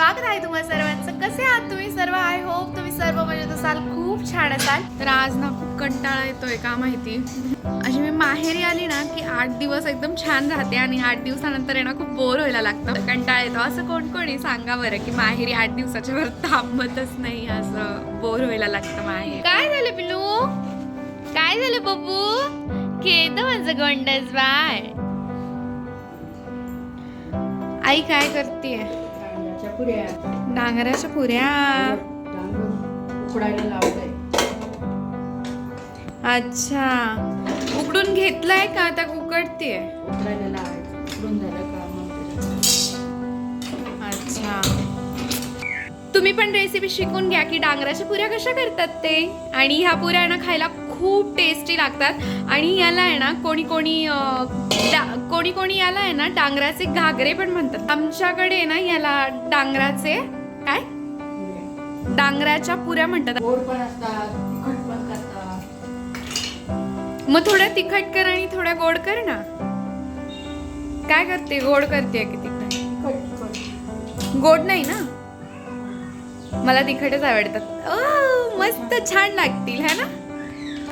स्वागत आहे तुम्हा सर्वांचं. कसे आहात तुम्ही सर्व? आय होप तुम्ही सर्व म्हणजे मजेत असाल खूप छान असाल. तर आज ना खूप कंटाळा येतोय का माहिती? अशी मी माहेरी आली ना की आठ दिवस एकदम छान राहते आणि आठ दिवसानंतर आहे ना खूप बोर व्हायला लागतं. कंटाळा येतो. असं कोण कोणी सांगा बरं की माहेरी आठ दिवसाच्या वर थांबतच नाही. असं बोर व्हायला लागतं माहेर. काय झालं पिलू काय झालं बाबू? खेळतो माझं गोंडस बाय आई काय करते पुऱ्या. डांगराच्या पुऱ्या. उकडायला लावलंय. अच्छा. उकडून घेतलाय का? आता उकडते उकडायला लावायचं. उकडून झालं का? मग त्याच्यात अच्छा. तुम्ही पण रेसिपी शिकून घ्या की डांगराच्या पुऱ्या कशा करतात ते? आणि ह्या पुऱ्या ना खायला खूप टेस्टी लागतात. आणि याला आहे ना कोणी कोणी कोणी कोणी याला आहे ना डांगराचे घागरे पण म्हणतात. आमच्याकडे ना याला डांगराचे काय. डांगराच्या पुऱ्या म्हणतात. मग थोडं तिखट कर आणि थोडं गोड कर ना. काय करते गोड करते की तिखट? गोड नाही ना? मला तिखटच आवडतात. मस्त छान लागतील है ना?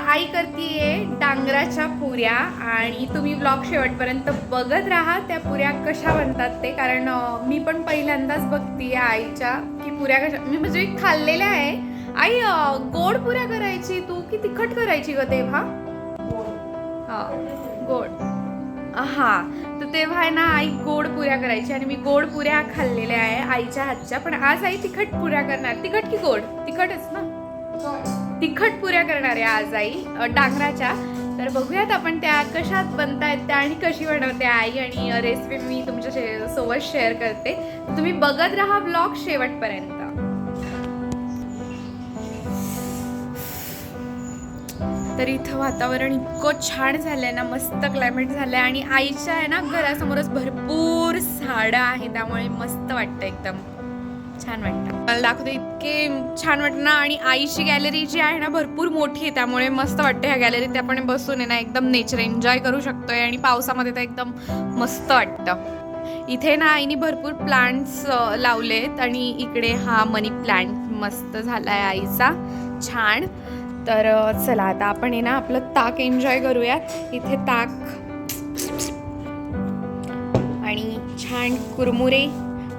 आई करतीये डांगराच्या पुऱ्या आणि तुम्ही ब्लॉग शेवटपर्यंत बघत राहा. त्या पुऱ्या कशा बनतात ते? कारण मी पण पहिल्यांदाच बघतीये आईच्या की पुऱ्या कशा मी म्हणजे खाल्लेल्या आहे. आई गोड पुऱ्या करायची तू की तिखट करायची ग तेव्हा? हा गोड. हा तर तेव्हा आहे ना आई गोड पुऱ्या करायची आणि मी गोड पुऱ्या खाल्लेल्या आहे आईच्या हातच्या. पण आज आई तिखट पुऱ्या करणार. तिखट की गोड? तिखटच ना? तिखट पुऱ्या करणार आहे आज आई डांगराच्या. तर बघूयात आपण त्या कशात बनतायत त्या आणि कशी बनवते आई आणि रेसिपी मी तुमच्या शे- सोबत शेअर करते. तुम्ही बघत राहा ब्लॉग शेवटपर्यंत. तर इथं वातावरण इतकं छान झालंय ना मस्त क्लायमेट झालंय आणि आईच्या आहे ना घरासमोरच भरपूर झाडं आहे त्यामुळे मस्त वाटतं एकदम. छान वाटतं. मला दाखवते इतके छान वाटतं ना आणि आईची गॅलरी जी आहे ना भरपूर मोठी आहे त्यामुळे मस्त वाटतं ह्या गॅलरीत आपण बसून आहे ना एकदम नेचर एन्जॉय करू शकतोय आणि पावसामध्ये तर एकदम मस्त वाटतं. इथे ना आईने भरपूर प्लांट्स लावलेत आणि इकडे हा मनी प्लांट मस्त झालाय आईचा. छान. तर चला आता आपण आहे ना आपलं ताक एन्जॉय करूयात. इथे ताक. आणि छान कुरमुरे.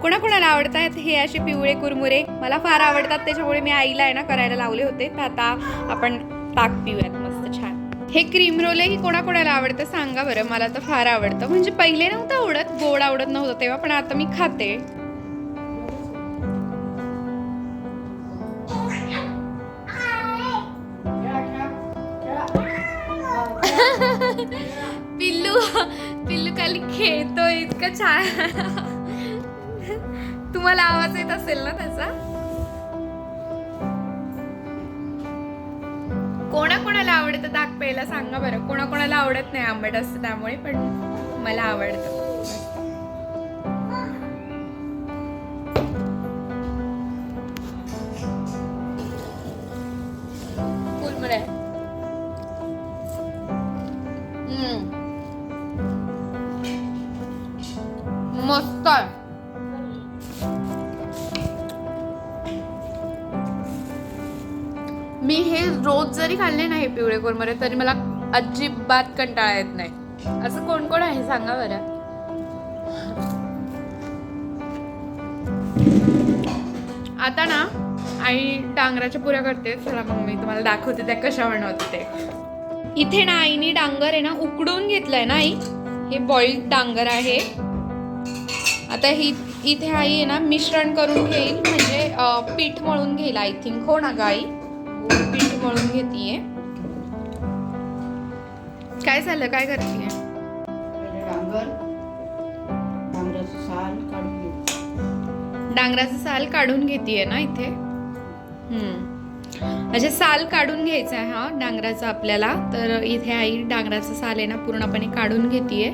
कोणाकोणाला आवडतात हे असे पिवळे कुरमुरे? मला फार आवडतात त्याच्यामुळे मी आईला आहे ना करायला लावले होते. तर आता आपण ताक पिऊयात मस्त छान. हे क्रीम रोलही कोणाकोणाला आवडतं सांगा बरं मला तर फार आवडतं. म्हणजे पहिले नव्हतं आवडत गोड आवडत नव्हतं तेव्हा पण आता मी खाते. पिल्लू पिल्लू खाली खेळतोय इतकं छान. तुम्हाला आवाज येत असेल ना त्याचा? कोणाकोणाला आवडतं दाग प्यायला सांगा बरं. कोणाकोणाला आवडत नाही आंबट असतं त्यामुळे पण मला आवडतं. मी हे रोज जरी खाल्ले नाही पिवळे कोरमरे तरी मला अजिबात कंटाळा येत नाही. असं कोण कोण आहे? सांगा बरं. आता ना आई डांगराच्या पुऱ्या करते. चला मग मी तुम्हाला दाखवते त्या कशा बनवते ते. इथे ना आईने डांगर आहे ना उकडून घेतलंय ना आई. हे बॉइल्ड डांगर आहे. आता ही इथे आई आहे ना मिश्रण करून घेईल. म्हणजे पीठ मळून घेईल आय थिंक हो ना गाई पीठ मळून घेतीये. काय झालं? काय करतीये? डांगर डांगराचं साल काढून डांगराचं साल काढून घेतीये ना इथे? हम्म. म्हणजे साल काढून घ्यायचं आहे हा डांगराचा आपल्याला. तर इथे आई डांगराचं साल आहे ना पूर्णपणे काढून घेतीये.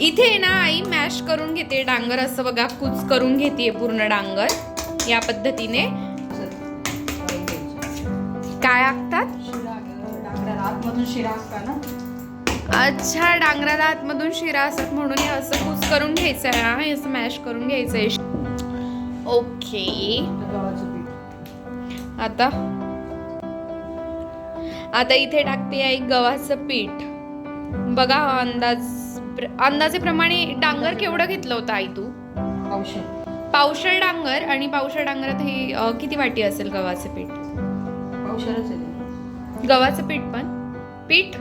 इथे आहे ना आई मॅश करून घेते डांगर. असं बघा कुच करून घेतीये पूर्ण डांगर या पद्धतीने. काय आखतात? शिरा अच्छा डांगराला आतमधून शिरा असत म्हणून हे असं कूच करून घ्यायचं आहे हा असं मॅश करून घ्यायचं आहे ओके. आता आता? इथे टाकते आई गव्हाचं पीठ. बघा अंदाज प्र- अंदाजेप्रमाणे डांगर केवढं घेतलं होतं आई तू? औषध पावशळ डांगर आणि पावशळ डांगरात हे किती वाटी असेल गव्हाचं पीठ? औषधच आहे गव्हाचं पीठ पण? पीठ? पीठ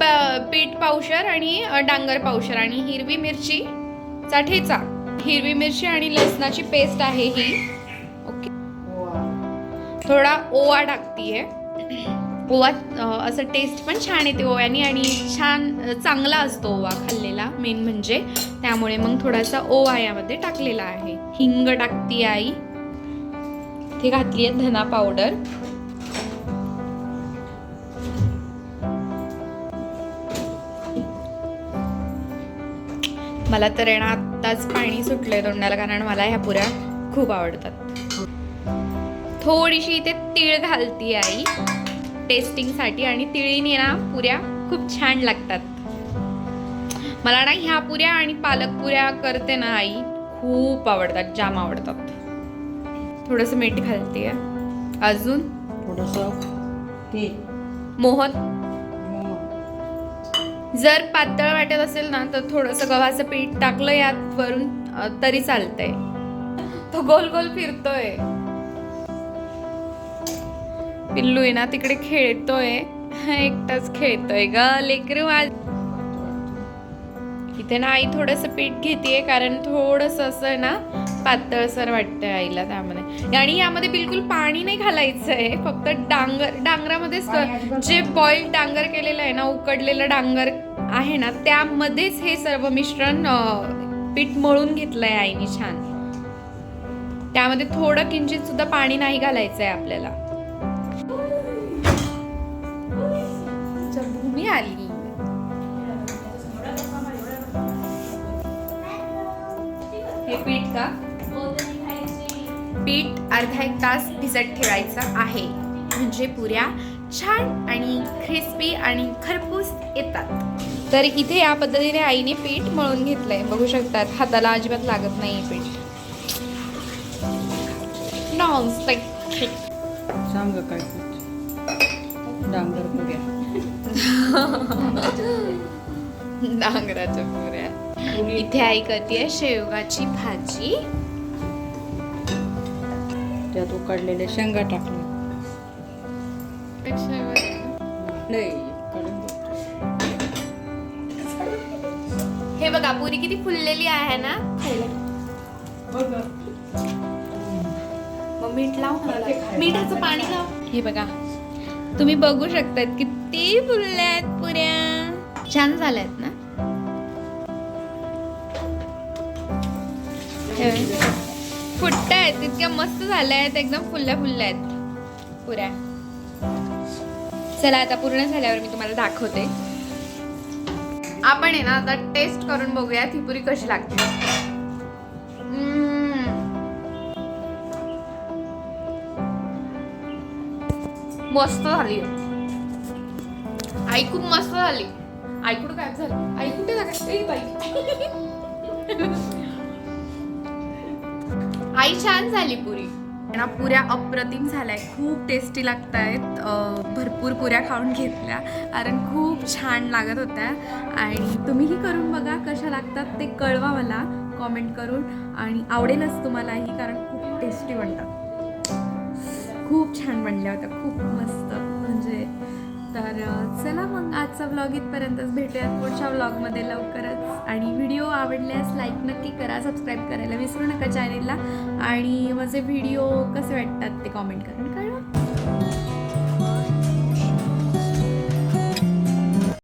प- पीठ पावशर आणि डांगर पावशर आणि हिरवी मिरची. चा ठेचा हिरवी मिरची आणि लसणाची पेस्ट आहे ही. ओके. थोडा ओवा टाकतीये. ओवा असं टेस्ट पण छान येते ओव्यानी आणि छान चांगला असतो ओवा खाल्लेला. मेन म्हणजे त्यामुळे मग थोडासा ओवा यामध्ये टाकलेला आहे. हिंग टाकती आई. इथे घातली आहे धना पावडर मला तर येणं आत्ताच पाणी सुटलंय तोंडाला कारण मला ह्या पुऱ्या खूप आवडतात. थोडीशी इथे तीळ घालती आई टेस्टिंगसाठी आणि तिळीने ना पुऱ्या खूप छान लागतात. मला ना ह्या पुऱ्या आणि पालक पुऱ्या करते ना आई खूप आवडतात जाम आवडतात. थोडंसं मीठ घालते. अजून? थोडंसं मोहन. जर पातळ वाटत असेल ना तर थोडंसं गव्हाचं पीठ टाकलं यात वरून तरी चालतंय. तो गोल गोल फिरतोय. पिल्लू आहे ना तिकडे खेळतोय. एकटाच खेळतोय ग लेकरू आज इथे ना आई थोडस पीठ घेतेय कारण थोडस असं ना पातळसर वाटतंय आईला त्यामध्ये. आणि यामध्ये बिलकुल पाणी नाही घालायचं आहे फक्त डांगर डांगरामध्येच जे बॉईल डांगर केलेलं आहे ना उकडलेलं डांगर आहे ना त्यामध्येच हे सर्व मिश्रण पीठ मळून घेतलंय आईने छान. त्यामध्ये थोडं किंचित सुद्धा पाणी नाही घालायचं आहे आपल्याला भूमी आली. हे पीठ का? पीठ अर्धा एक तास भिजत ठेवायचं आहे. म्हणजे पुऱ्या छान आणि क्रिस्पी आणि खरपूस येतात. तर इथे या पद्धतीने आईने पीठ मळून घेतलंय. बघू शकतात हाताला अजिबात लागत नाही पीठ. नॉनस्टिक सांग काय. डांगर पुऱ्या. डांगराच्या पुऱ्या. इथे आई करते शेवगाची भाजी. त्यात उकडलेल्या शेंगा टाकल्या बघ. हे बघा पुरी किती फुललेली आहे ना? मग मीठ लाव ना मला. मिठाचं पाणी लाव. हे बघा तुम्ही बघू शकतात किती फुलल्या आहेत पुऱ्या. छान झाल्यात ना? हे. फुटत आहेत इतक्या मस्त झाल्या आहेत एकदम फुल्ल्या फुल्ल्या आहेत. पुऱ्या. चला आता पूर्ण झाल्यावर मी तुम्हाला दाखवते. आपण आहे ना आता टेस्ट करून बघूया ती पुरी कशी लागते. मस्त झाली. आई खूप मस्त झाली. आई कुठं काय झालं? आई कुठे झालं बाई. आई छान झाली पुरी. ना पुऱ्या अप्रतिम झाल्या खूप टेस्टी लागत आहेत भरपूर पुऱ्या खाऊन घेतल्या. कारण खूप छान लागत होत्या. आणि तुम्हीही करून बघा कशा लागतात ते कळवा मला. कॉमेंट करून. आणि आवडेलच तुम्हालाही कारण खूप टेस्टी बनतात. खूप छान बनल्या होत्या. खूप मस्त. आजचा व्लॉग इथपर्यंतच भेटूयात. पुढच्या व्लॉगमध्ये लवकरच. आणि व्हिडिओ आवडल्यास लाईक नक्की करा सबस्क्राईब करायला विसरू नका चॅनेलला आणि माझे व्हिडिओ कसे वाटतात ते कॉमेंट करून कळवा.